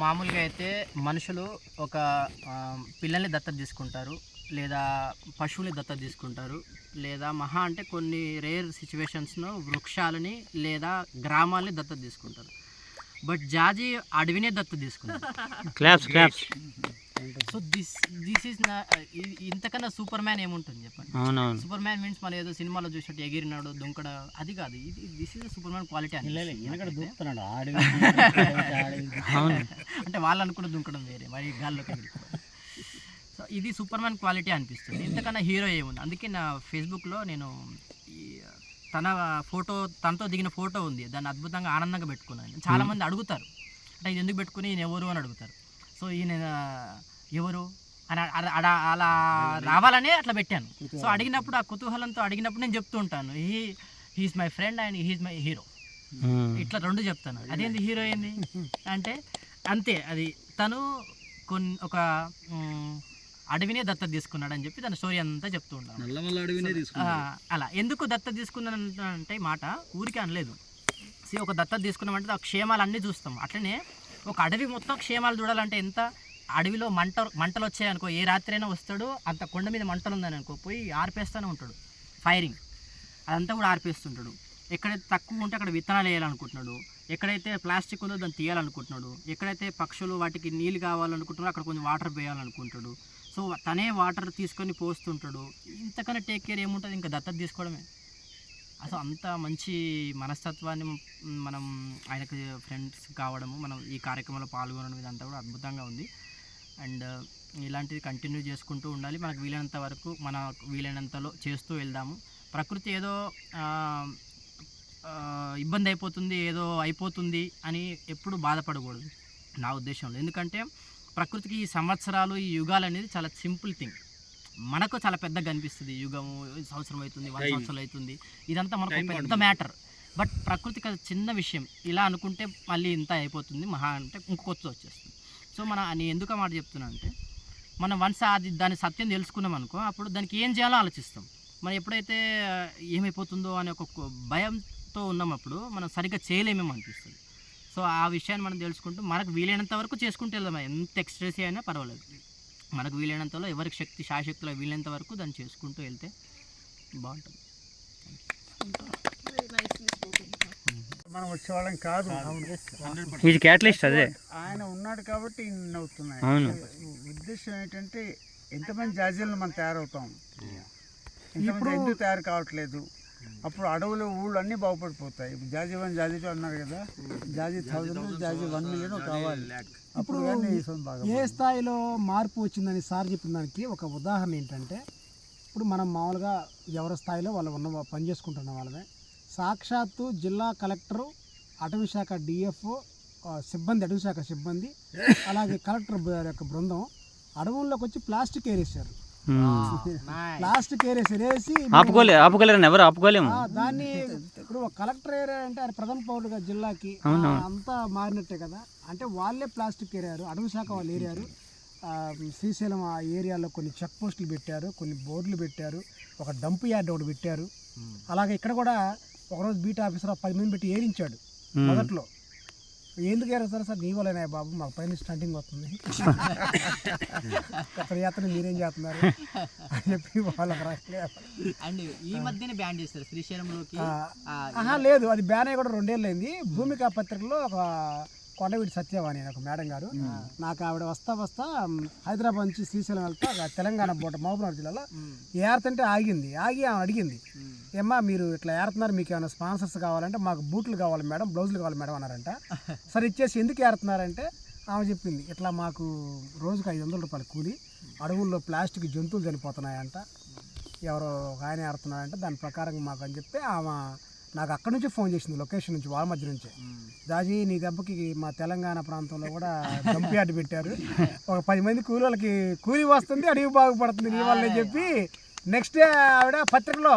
మామూలుగా అయితే మనుషులు ఒక పిల్లల్ని దత్తత తీసుకుంటారు లేదా పశువుని దత్తత తీసుకుంటారు లేదా మహా అంటే కొన్ని రేర్ సిచ్యువేషన్స్ను వృక్షాలని లేదా గ్రామాలని దత్తత తీసుకుంటారు. బట్ జాజి అడవినే దత్తత తీసుకుంటారు. Claps claps. So this this is నా ఇంతకన్నా సూపర్ మ్యాన్ ఏముంటుంది చెప్పండి? అవునవును. సూపర్ మ్యాన్ మీన్స్ మనం ఏదో సినిమాలో చూసినట్టు ఎగిరినాడు దుంకడ అది కాదు. ఇది this is superman quality అవును. అంటే వాళ్ళు అనుకున్న దుంకడం వేరే మరి గాల్లోకి ఎగిరిపోవడం. సో ఇది సూపర్ మ్యాన్ క్వాలిటీ అనిపిస్తుంది. ఇంతకన్నా హీరో ఏముంది? అందుకే నా ఫేస్బుక్లో నేను ఈ తన ఫోటో తనతో దిగిన ఫోటో ఉంది. దాన్ని అద్భుతంగా ఆనందంగా పెట్టుకున్నాను. చాలా మంది అడుగుతారు. అంటే ఇది ఎందుకు పెట్టుకుని ఈయన ఎవరు అని అడుగుతారు. సో ఈయన ఎవరు? అని అలా రావాలనే అట్లా పెట్టాను. సో అడిగినప్పుడు ఆ కుతూహలంతో అడిగినప్పుడు నేను చెప్తూ ఉంటాను he he's my friend and he's my hero. ఇట్లా రెండు చెప్తాను. అదేంది హీరో ఏంది? అంటే అంతే అది తను కొన్ని ఒక అడవినే దత్త తీసుకున్నాడు అని చెప్పి తన స్టోరీ అంతా చెప్తూ ఉంటాను. అలా. ఎందుకు దత్త తీసుకున్నాను అంటే మాట ఊరికే అనలేదు. See, ఒక దత్త తీసుకున్నామంటే ఆ క్షేమాలు అన్నీ చూస్తాం. అట్లనే ఒక అడవి మొత్తం క్షేమాలు చూడాలంటే ఎంత అడవిలో మంట మంటలు వచ్చాయనుకో ఏ రాత్రి అయినా వస్తాడు అంత కొండ మీద మంటలు ఉందని అనుకో పోయి ఆర్పేస్తూనే ఉంటాడు ఫైరింగ్. అదంతా కూడా ఆర్పేస్తుంటాడు. ఎక్కడైతే తక్కువ ఉంటే అక్కడ విత్తనాలు వేయాలనుకుంటున్నాడు. ఎక్కడైతే ప్లాస్టిక్ ఉందో దాన్ని తీయాలనుకుంటున్నాడు. ఎక్కడైతే పక్షులు వాటికి నీళ్ళు కావాలనుకుంటున్నాడో అక్కడ కొంచెం వాటర్ వేయాలనుకుంటాడు సో తనే వాటర్ తీసుకొని పోస్తుంటాడు. ఇంతకన్నా టేక్ కేర్ ఏముంటుంది? ఇంకా దత్తత తీసుకోవడమే. అసలు అంత మంచి మనస్తత్వాన్ని మనం ఆయనకు ఫ్రెండ్స్ కావడము మనం ఈ కార్యక్రమంలో పాల్గొనడం ఇదంతా కూడా అద్భుతంగా ఉంది. అండ్ ఇలాంటిది కంటిన్యూ చేసుకుంటూ ఉండాలి. మనకు వీలైనంత వరకు మన వీలైనంతలో చేస్తూ వెళ్దాము. ప్రకృతి ఏదో ఇబ్బంది అయిపోతుంది ఏదో అయిపోతుంది అని ఎప్పుడు బాధపడకూడదు నా ఉద్దేశంలో. ఎందుకంటే ప్రకృతికి ఈ సంవత్సరాలు ఈ యుగాలు అనేది చాలా సింపుల్ థింగ్. మనకు చాలా పెద్దగా కనిపిస్తుంది యుగము సంవత్సరం అవుతుంది వంద. సంవత్సరాలు అవుతుంది. ఇదంతా మనకు పెద్ద. మ్యాటర్. బట్ ప్రకృతికి అది చిన్న విషయం. ఇలా అనుకుంటే మళ్ళీ ఇంత అయిపోతుంది. మహా అంటే ఇంకొక వచ్చేస్తుంది. సో మన నేను ఎందుకు మాట చెప్తున్నా అంటే మనం వన్స్ అది దాని సత్యం తెలుసుకున్నాం అనుకో అప్పుడు దానికి ఏం చేయాలో ఆలోచిస్తాం. మనం ఎప్పుడైతే ఏమైపోతుందో అనే ఒక భయంతో ఉన్నప్పుడు మనం సరిగ్గా చేయలేమేమో అనిపిస్తుంది. సో ఆ విషయాన్ని మనం తెలుసుకుంటూ మనకు వీలైనంత వరకు చేసుకుంటూ వెళ్దాం. ఎంత ఎక్స్ట్రెస్ అయినా పర్వాలేదు. మనకు వీలైనంతలో ఎవరికి శక్తి శాశక్తిలో వీలైనంత వరకు దాన్ని చేసుకుంటూ వెళ్తే బాగుంటుంది. మనం వచ్చేవాళ్ళం కాదు. ఇది క్యాటలిస్ట్ అదే. ఆయన ఉన్నాడు కాబట్టి ఇన్ని అవుతున్నాయి. అవును. ఉద్దేశం ఏంటంటే ఎంతమంది జాజీలను మనం తయారవుతాం? ఇంతమంది ఎందుకు తయారు కావట్లేదు? అప్పుడు అడవులు ఊళ్ళు అన్నీ బాగుపడిపోతాయి. ఇప్పుడు జాజీ వన్ జాజీ టూ అన్నారు కదా. జాజీ థౌజండ్ జాజీ వన్ మిలియన్ కావాలి. అప్పుడు ఏ స్థాయిలో మార్పు వచ్చిందని సార్ చెప్పిన దానికి ఒక ఉదాహరణ ఏంటంటే ఇప్పుడు మనం మామూలుగా ఎవరి స్థాయిలో వాళ్ళు ఉన్న పని చేసుకుంటున్న వాళ్ళమే. సాక్షాత్తు జిల్లా కలెక్టరు అటవీ శాఖ డిఎఫ్ఓ సిబ్బంది అటవీ శాఖ సిబ్బంది అలాగే కలెక్టర్ యొక్క బృందం అడవుల్లోకి వచ్చి ప్లాస్టిక్ ఏరేశారు. ప్లాస్టిక్ ఆపుకోలే ఎవరు ఆపుకోలేము. ఆ, దాన్ని ఇప్పుడు ఒక కలెక్టర్ ఏరియా అంటే ఆయన ప్రథమ పౌరుడుగా జిల్లాకి అంతా మారినట్టే కదా. అంటే వాళ్ళే ప్లాస్టిక్ ఏరారు అటవీ శాఖ వాళ్ళు ఏరారు. ఆ, శ్రీశైలం ఆ ఏరియాలో కొన్ని చెక్ పోస్టులు పెట్టారు కొన్ని బోర్డులు పెట్టారు ఒక డంప్ యార్డ్ ఒకటి పెట్టారు. అలాగే ఇక్కడ కూడా ఒకరోజు బీట్ ఆఫీసర్ పది మంది పెట్టి ఏరించాడు. మొదట్లో. ఎందుకు ఏరేస్తారు సార్? నీ వల్లనే బాబు మాకు పైన స్టంటింగ్ వస్తుంది. అక్కడ చేస్తున్న మీరేం చేస్తున్నారు? అని చెప్పి వాళ్ళకి అండ్ ఈ మధ్యనే బ్యాన్ చేస్తారు శ్రీశైలంలోకి. లేదు అది బ్యాన్ అయ్యి కూడా రెండేళ్ళు అయింది. భూమిక పత్రికలో ఒక కొండవీటి సత్యవాణి ఒక మేడం గారు. నాకు ఆవిడ వస్తా వస్తా హైదరాబాద్ నుంచి శ్రీశైలం వెళ్తా తెలంగాణ బోట మహబూబ్నగర్ జిల్లాలో ఏరుతుంటే ఆగింది. ఆగి ఆమె అడిగింది. ఏమ్మా మీరు ఇట్లా ఏరుతున్నారు మీకు ఏమైనా స్పాన్సర్స్ కావాలంటే మాకు బూట్లు కావాలి మేడం బ్లౌజులు కావాలి మేడం అన్నారంట. సరే ఇచ్చేసి ఎందుకు ఏరుతున్నారంటే ఆమె చెప్పింది ఇట్లా మాకు రోజుకు ఐదు వందల రూపాయలు కూలి అడవుల్లో ప్లాస్టిక్ జంతువులు చనిపోతున్నాయంట ఎవరో ఒక ఆయన ఏరుతున్నారంట దాని ప్రకారం మాకు అని చెప్పి ఆమె నాకు అక్కడి నుంచి ఫోన్ చేసింది లొకేషన్ నుంచి వాళ్ళ మధ్య నుంచే. దాజీ నీ దెబ్బకి మా తెలంగాణ ప్రాంతంలో కూడా డంప్ యార్డ్ పెట్టారు. ఒక పది మంది కూలీలకి కూలి వస్తుంది అడవి బాగుపడుతుంది నీ వల్లే చెప్పి నెక్స్ట్ డే ఆవిడ పత్రికలో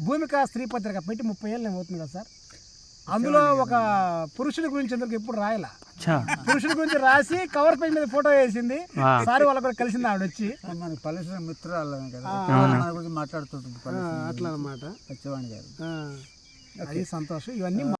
భూమిక స్త్రీ పత్రిక పెట్టి ముప్పై ఏళ్ళు అవుతుంది కదా సార్. అందులో ఒక పురుషుడి గురించి అందరికి ఎప్పుడు రాయలా? పురుషుడి గురించి రాసి కవర్ పేజ్ మీద ఫోటో వేసింది. సార్ వాళ్ళకి కూడా కలిసింది ఆవిడ వచ్చి. మనకి పల్లెసిన మిత్రురాలు కదా. గురించి మాట్లాడుతుంటుంది ఆ, అట్లా అనమాట సత్యవాణి గారు. అది సంతోషం. ఇవన్నీ